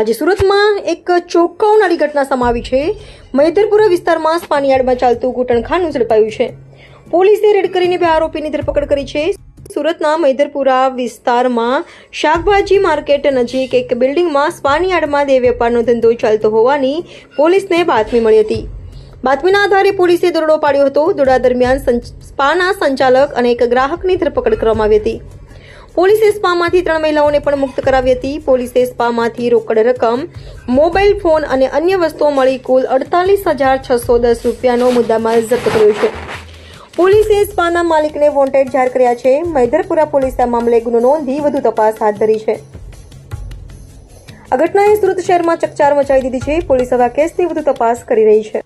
આજે સુરતમાં એક ચોંકાવનારી ઘટના સમાવી છે. મૈદરપુરા વિસ્તારમાં સ્પાનિયાર્ડમાં ચાલતું ઘૂંટણખાનું ઝડપાયું છે. પોલીસે રેડ કરીને બે આરોપીની ધરપકડ કરી છે. સુરતના મૈદરપુરા વિસ્તારમાં શાકભાજી માર્કેટ નજીક એક બિલ્ડિંગમાં સ્પાનિયાર્ડમાં દેહ વેપારનો ધંધો ચાલતો હોવાની પોલીસને બાતમી મળી હતી. બાતમીના આધારે પોલીસે દરોડો પાડ્યો હતો. દોડા દરમિયાન સ્પાના સંચાલક અને એક ગ્રાહકની ધરપકડ કરવામાં આવી હતી. પોલીસે સ્પામાંથી ત્રણ મહિલાઓને પણ મુક્ત કરાવી હતી. પોલીસે સ્પામાંથી રોકડ રકમ, મોબાઈલ ફોન અને અન્ય વસ્તુઓ મળી કુલ અડતાલીસ હજાર છસો દસ રૂપિયાનો મુદ્દામાલ જપ્ત કર્યો છે. પોલીસે સ્પાના માલિકને વોન્ટેડ જાહેર કર્યા છે. મૈધરપુરા પોલીસે આ મામલે ગુનો નોંધી વધુ તપાસ હાથ ધરી છે. આ ઘટનાએ સુરત શહેરમાં ચકચાર મચાવી દીધી છે. પોલીસ હવે કેસની વધુ તપાસ કરી રહી છે.